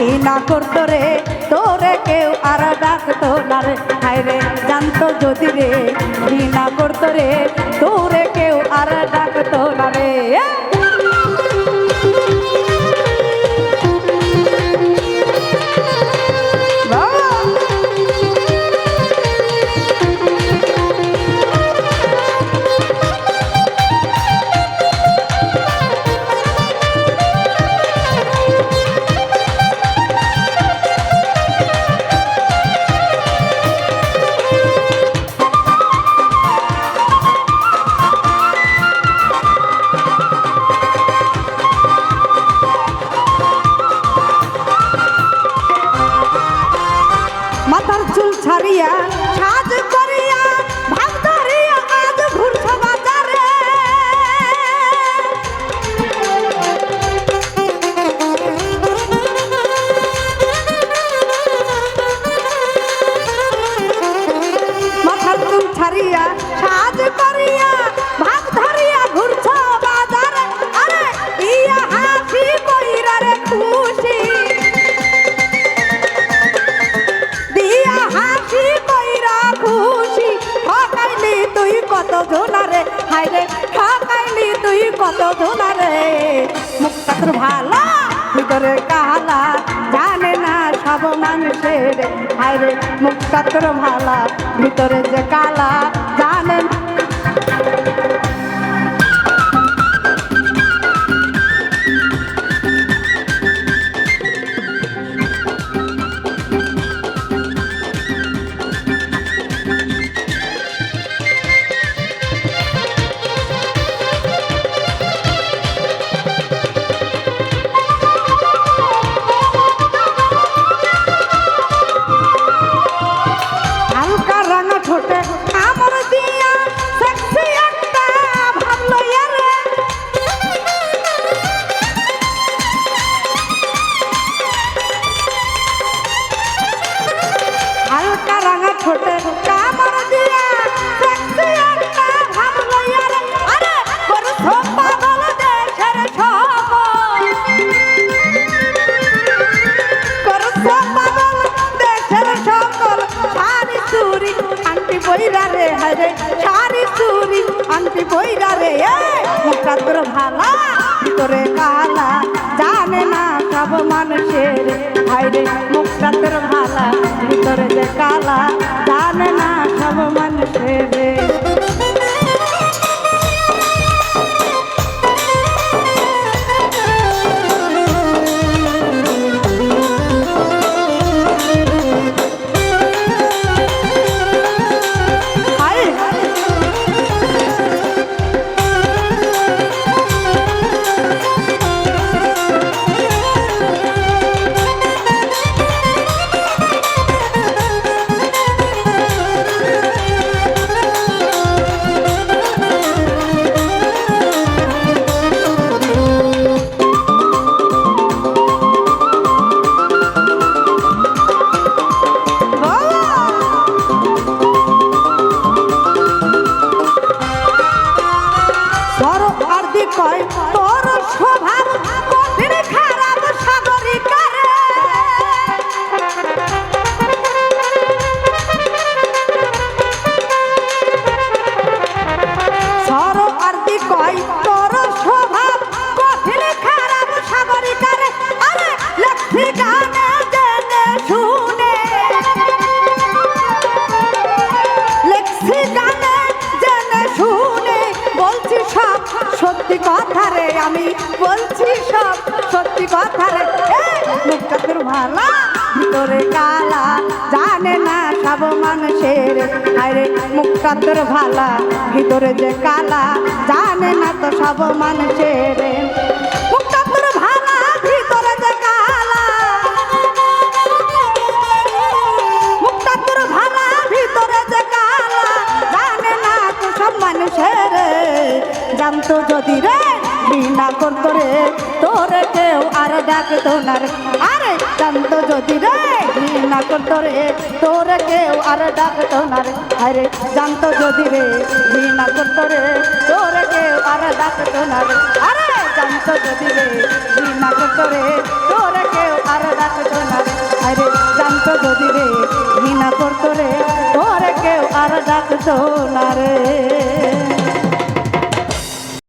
করতো রে, তোরে কেউ আর ডাকতো না রে। হায় রে, জানতো যদি রে ঘৃণা করতো রে, তোরে কেউ আর ডাকতো না রে। ভিতরে কালা জানে না সব মানুষের। হাই রে মুখটা তোর ভালা, ভিতরে যে কালা জানে হালকা রাঙা দিয়া সেক্সি একটা ভাবলো ইয়ারে আরে বড় সোপা বল দেশের সব করছ পাগল দেশের সকল সারি চুরি আন্টি বইরা রে হরে সারি চুরি আন্টি বইরা রে। এ, মুখটা তোর ভালা ভিতরে কালা। জানে না সব মানুষের হাইরে মুখটা তোর সত্যি কথা রে, আমি বলছি সব সত্যি কথা রে। মুখটা তোর ভালা, ভিতরে কালা, জানে না সব মানুষের। আরে মুখটা তোর ভালা, ভিতরে যে কালা, জানে না তো সব মানুষের। জানতো যদি রে ঘৃণা করতো রে তোরে কেউ আর ডাকতো না রে। আরে, জানতো যদি রে ঘৃণা করতো রে তোরে কেউ আর ডাকতো না রে। আরে, জানতো যদি রে ঘৃণা করতো রে তোরে কেউ আর ডাকতো না রে। আরে, জানতো যদি রে ঘৃণা করতো রে তোরে কেউ আর ডাকতো না রে। যদি রে ঘৃণা করতো রে তোরে কেউ আর ডাকতো না রে।